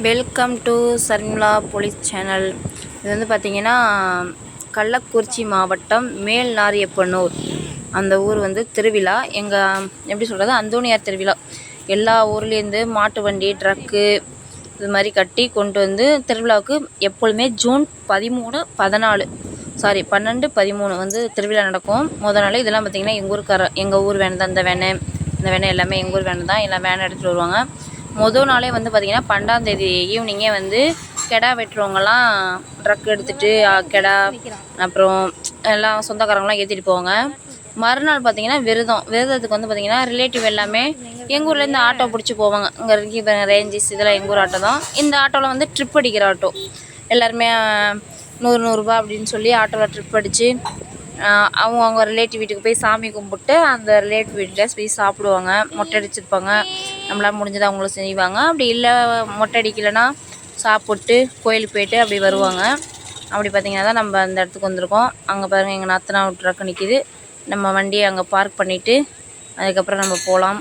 Welcome to Sharmila police channel இது வந்து பார்த்திங்கன்னா கள்ளக்குறிச்சி மாவட்டம் மேல் நாரியப்பனூர் அந்த ஊர் வந்து திருவிழா. எங்கள் எப்படி சொல்கிறது அந்தோனியார் திருவிழா. எல்லா ஊர்லேருந்து மாட்டு வண்டி ட்ரக்கு இது மாதிரி கட்டி கொண்டு வந்து திருவிழாவுக்கு எப்பொழுதுமே ஜூன் பதிமூணு பதினாலு சாரி பன்னெண்டு பதிமூணு வந்து திருவிழா நடக்கும். முதல் நாள் இதெல்லாம் பார்த்திங்கன்னா எங்கள் ஊருக்கார எங்கள் ஊர் வேன் தான். இந்த வேனு இந்த வேனு எல்லாமே எங்கள் ஊர் வேனு தான். எல்லாம் வேனை எடுத்துகிட்டு வருவாங்க. மொதல் நாளே வந்து பார்த்திங்கன்னா பன்னெண்டாந்தேதி ஈவினிங்கே வந்து கெடா வெட்டுறவங்கலாம் ட்ரக் எடுத்துகிட்டு கெடா அப்புறம் எல்லாம் சொந்தக்காரங்களாம் ஏற்றிட்டு போவாங்க. மறுநாள் பார்த்திங்கன்னா விரதம். விரதத்துக்கு வந்து பார்த்திங்கன்னா ரிலேட்டிவ் எல்லாமே எங்கள் ஊர்லேருந்து ஆட்டோ பிடிச்சி போவாங்க. இங்கே இருக்கு ரேஞ்சஸ் இதெல்லாம் எங்கள் ஊர் ஆட்டோ தான். இந்த ஆட்டோவில் வந்து ட்ரிப் அடிக்கிற ஆட்டோ. எல்லாருமே நூறு நூறுரூபா அப்படின்னு சொல்லி ஆட்டோவில் ட்ரிப் அடித்து அவங்க அவங்க ரிலேட்டிவ் வீட்டுக்கு போய் சாமி கும்பிட்டு அந்த ரிலேட்டிவ் வீட்டில் போய் சாப்பிடுவாங்க மொட்டை அடிச்சிருப்பாங்க. நம்மளால் முடிஞ்சதை அவங்களும் செய்வாங்க. அப்படி இல்லை மொட்டை அடிக்கலைன்னா சாப்பிட்டு கோயிலுக்கு போயிட்டு அப்படி வருவாங்க. அப்படி பார்த்திங்கன்னா தான் நம்ம அந்த இடத்துக்கு வந்திருக்கோம். அங்கே பாருங்கள் எங்கள் நாத்தனா ட்ரக்கு நிற்கிது நம்ம வண்டியை அங்கே பார்க் பண்ணிவிட்டு அதுக்கப்புறம் நம்ம போகலாம்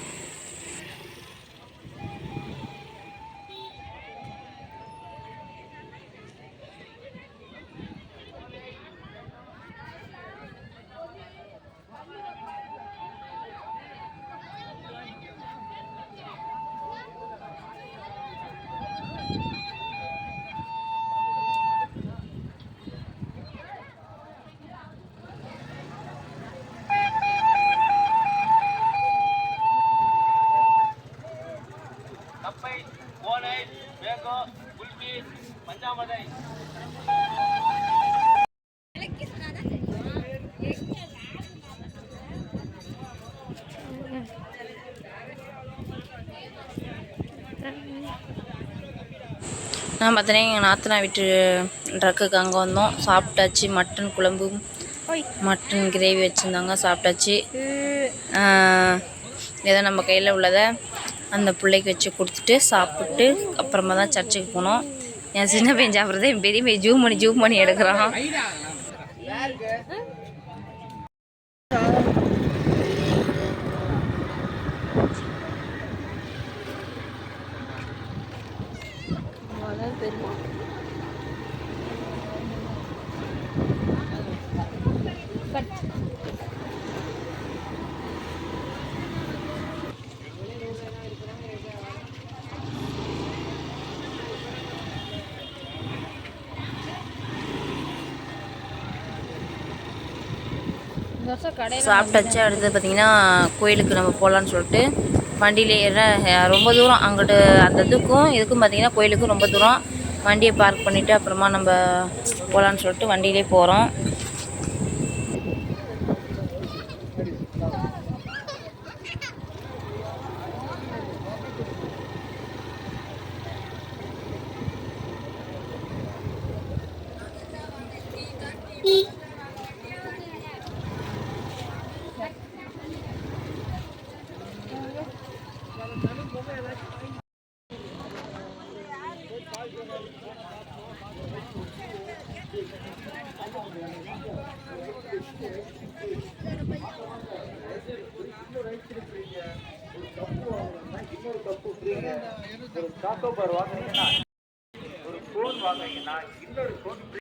நான் பார்த்தீங்கன்னா எங்கள் நாத்தனா வீட்டு ட்ரக்குக்கு அங்கே வந்தோம். சாப்பிட்டாச்சு மட்டன் குழம்பு மட்டன் கிரேவி வச்சுருந்தாங்க சாப்பிட்டாச்சு. ஏதோ நம்ம கையில் உள்ளதை அந்த பிள்ளைக்கு வச்சு கொடுத்துட்டு சாப்பிட்டு அப்புறமா தான் சர்ச்சுக்கு போனோம். என் சின்ன பையன் சாப்பிட்றத என் பெரிய பையன் ஜூம் பண்ணி ஜூம் பண்ணி எடுக்கிறான். சாப்பிட்டாச்சு அடுத்து பார்த்தீங்கன்னா கோயிலுக்கு நம்ம போகலான்னு சொல்லிட்டு வண்டியிலே ரொம்ப தூரம் அங்கிட்டு அந்த இதுக்கும் இதுக்கும் பார்த்தீங்கன்னா கோயிலுக்கும் ரொம்ப தூரம். வண்டியை பார்க் பண்ணிவிட்டு அப்புறமா நம்ம போகலான்னு சொல்லிட்டு வண்டியிலே போகிறோம் ஒரு உருவாக்குறீங்கன்னா இன்னொரு கோடி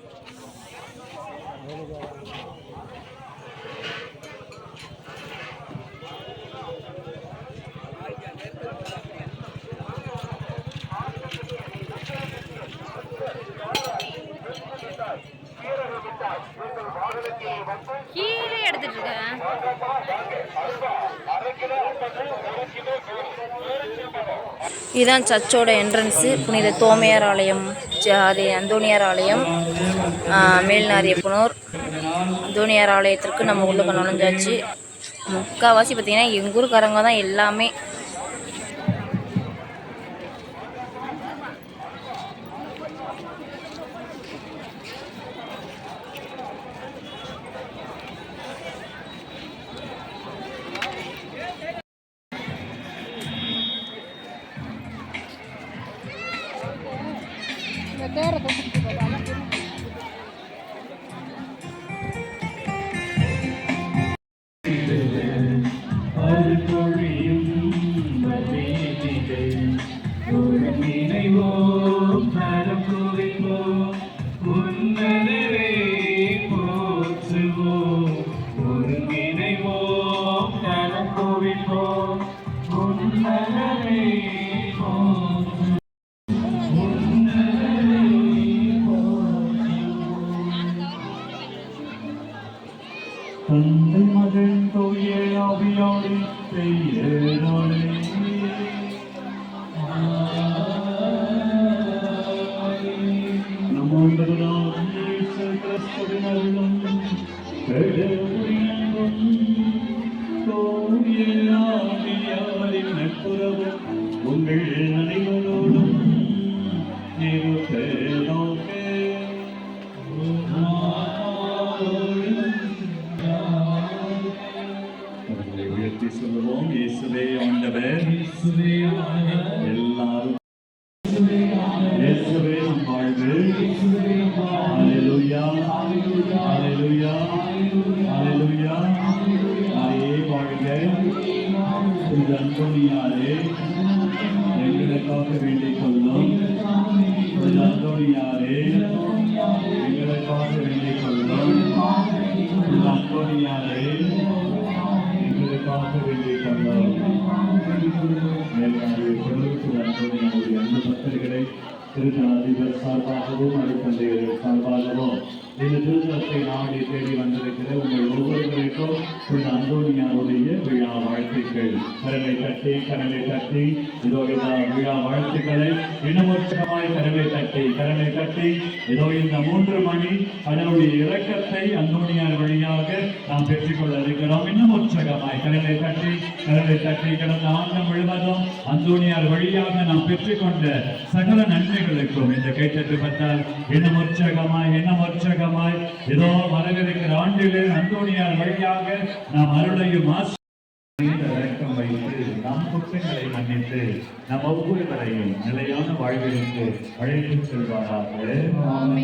கீழே எடுத்துட்டு இருக்கேன் இதுதான் சர்ச்சோட என்ட்ரன்ஸு புனித தோமையார் ஆலயம் அது அந்தோனியார் ஆலயம் ஆ, மேல்நாரியப்பனூர் அந்தோனியார் ஆலயத்திற்கு நம்ம உள்ளுக்கு நுழைஞ்சாச்சு முக்கால்வாசி பார்த்திங்கன்னா எங்கள் ஊருக்காரங்க தான் எல்லாமே Lord, எல்லாரும் சார்பாகவும் அடுத்தந்தையர்கள் சார்பாகவும் இந்த திருத்தலத்தை நாடி தேடி வந்திருக்கிற உங்கள் ஒவ்வொருவருக்கும் இந்த அந்தோனியாருடைய விழா வாழ்த்துக்கள் கடலை கட்டி கடலை கட்டி இதோட விழா வாழ்த்துக்களை இனமற்ற உற்சாகமாய் கரலை தட்டி கரலை தட்டி. இதோ இந்த மூன்று மணி அதனுடைய இறக்கத்தை அந்தோனியார் வழியாக நாம் பெற்றுக்கொள்ள இருக்கிறோம். இன்னும் உற்சகமாய் கரலை தட்டி கரலை தட்டி கடந்த ஆண்டு முழுவதும் அந்தோனியார் வழியாக நாம் பெற்றுக்கொண்ட சகல நன்மைகளுக்கும் இந்த கைத்தட்டு பட்டால் இன்னும் உற்சகமாய் இன்னும் உற்சகமாய். இதோ வரவிருக்கிற ஆண்டிலே அந்தோனியார் வழியாக நாம் அருளையும் ஆசி குற்றங்களை மன்னித்து நம் ஒவ்வொருவரையும் நிலையான வாழ்விற்கு அழைத்து செல்வாராக. சரி வாங்க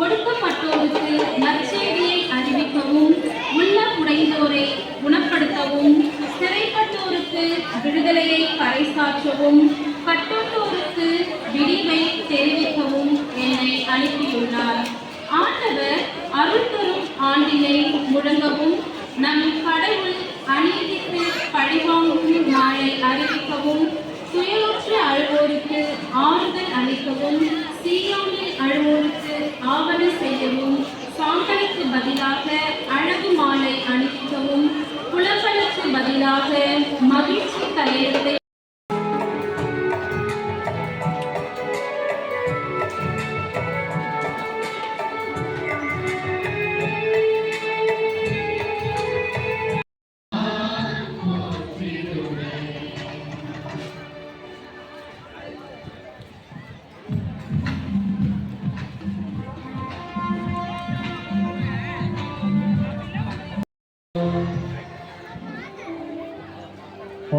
ஒடுக்கப்பட்டோருக்கு நற்செய்தியை அறிவிக்கவும் உள்ள உடைந்தோரை குணப்படுத்தவும் சிறைப்பட்டோருக்கு விடுதலையை பறைசாற்றவும் கட்டோட்டோருக்கு விடிவை தெரிவிக்கவும் என்னை அனுப்பியுள்ளார். ஆண்டவர் அருள் தரும் ஆண்டினை முழங்கவும் நம் கடவுள் அநீதிக்கு பழிவாங்கும் நாளை அறிவிக்கவும் துயருற்று அழுவோருக்கு ஆறுதல் அளிக்கவும் சீயோனில் அழுவோருக்கு ஆவண செய்யவும் சாம்பலுக்கு பதிலாக அழகு மாலை அணிவிக்கவும் புலப்பலுக்கு பதிலாக மகிழ்ச்சி தலையெழுத்தை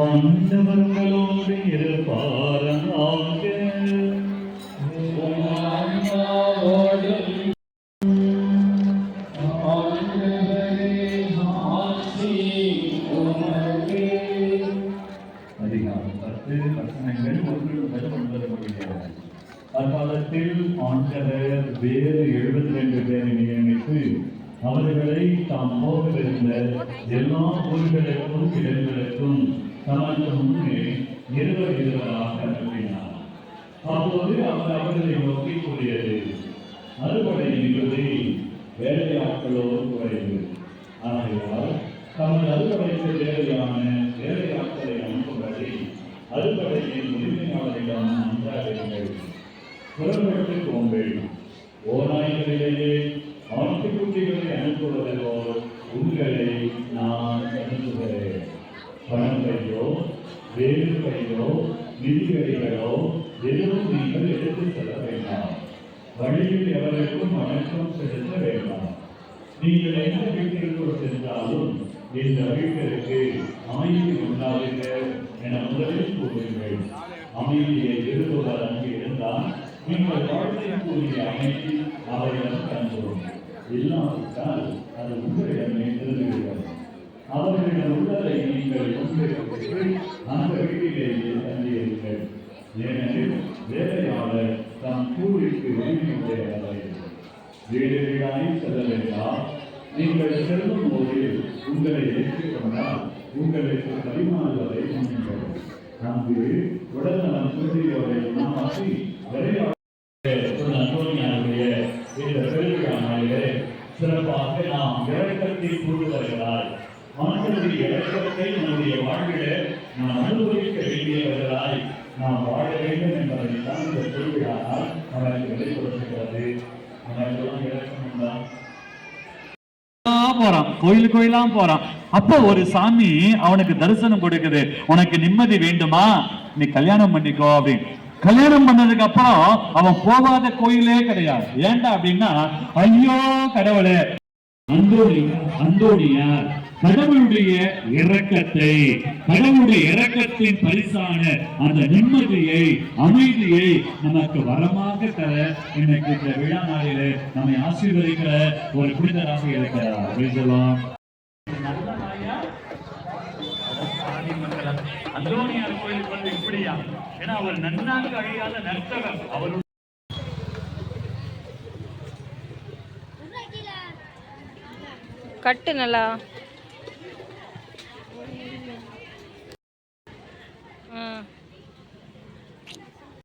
ஆண்டவர்களோடு இருப்பாராக. அக்காலத்தில் ஆண்டவர் வேறு எழுபத்தி ரெண்டு பேரை நியமித்து அவர்களை தாம் போகவிருந்த எல்லா ஊர்களுக்கும் இடங்களுக்கும் தமக்கு முன்னே இருவர் அனுப்பினார் அப்போது அவர் அவர்களை நோக்கி கூறியது அறுவடை என்பது வேலையாட்களோ குறைவு. ஆகையால் தமது அறுவடைக்கு தேவையான வேலையாட்களை அனுப்பும்படி அறுவடையின் உரிமையாளரிடம் அன்றாடுங்கள் புறப்பட்டு போங்கள் ஓநாய்களிலேயே ஆட்டுக்குட்டிகளை அனுப்புவது போல் உங்களை நான் அனுப்புகிறேன். பணத்தையோ வேறு கையோ நிதிகளைகளோ எதுவும் நீங்கள் எடுத்துச் செல்ல வேண்டாம். வழியில் எவருக்கும் வணக்கம் செலுத்த வேண்டாம். நீங்கள் எந்த வீட்டிற்குள் சென்றாலும் இந்த வீட்டிற்கு அமைதி உண்டாகுக என முதலில் கூறுங்கள் அமைதியை விரும்புவதாக இருந்தால் நீங்கள் வாழ்க்கைக்குரிய அமைதி அவரிடம் தந்துடும் இல்லாவிட்டால் அது உங்களிடமே திருந்துகிறது அவர்களின் உள்ளதை நீங்கள் அந்த வீட்டிலேயே தங்கியிருங்கள். ஏனெனில் வேலையாளர் தம் கூலிக்கு உரிமையுடையவரை வீடு வீடாய் செல்ல வேண்டாம் நீங்கள் செல்லும் போது உங்களை ஏற்றுக் கொண்டால் உங்களுக்கு பரிமாறுவதை நீங்கள் அங்கு உடல்நலம் குன்றியோரை மாற்றி விரைவாக இந்த பெருவிழா நாளிலே சிறப்பாக நாம் இறக்கத்தை கொண்டு ஆண்டவருடைய இறக்கத்தை நம்முடைய வாழ்விலே நாம் அனுபவிக்க வேண்டியவர்களாய் நாம் வாழ வேண்டும் என்பதை தான் இந்த திருவிழானால் நமக்கு வெளிப்படுத்துகிறது. நமக்கெல்லாம் இறக்கம் உண்டா? போறான். கோயில் கோயிலா போறான். அப்போ ஒரு சாமி அவனுக்கு தரிசனம் கொடுக்குது. உனக்கு நிம்மதி வேண்டுமா? நீ கல்யாணம் பண்ணிக்கோ அப்படின்னு. கல்யாணம் பண்ணதுக்கு அப்புறம் அவன் போகாத கோயிலே கிடையாது. ஏன்டா அப்படின்னா ஐயோ கடவுளே. அந்தோணி அந்தோணியார் கடவுளுடைய இரக்கத்தை கடவுளுடைய இரக்கத்தின் பரிசான அந்த நிம்மதியை அமைதியை நமக்கு வரமாக தர இன்னைக்கு இந்த விழா நாளில நம்மை ஆசீர்வதிக்கிற ஒரு புனிதராக இருக்கிறார். Praise the கோயிலுக்கு வந்து இப்படியா? ஏன்னா அவர் நன்னாங்க அழியாத நர்த்தகர். அவர் கட்டு நல்லா. Mm.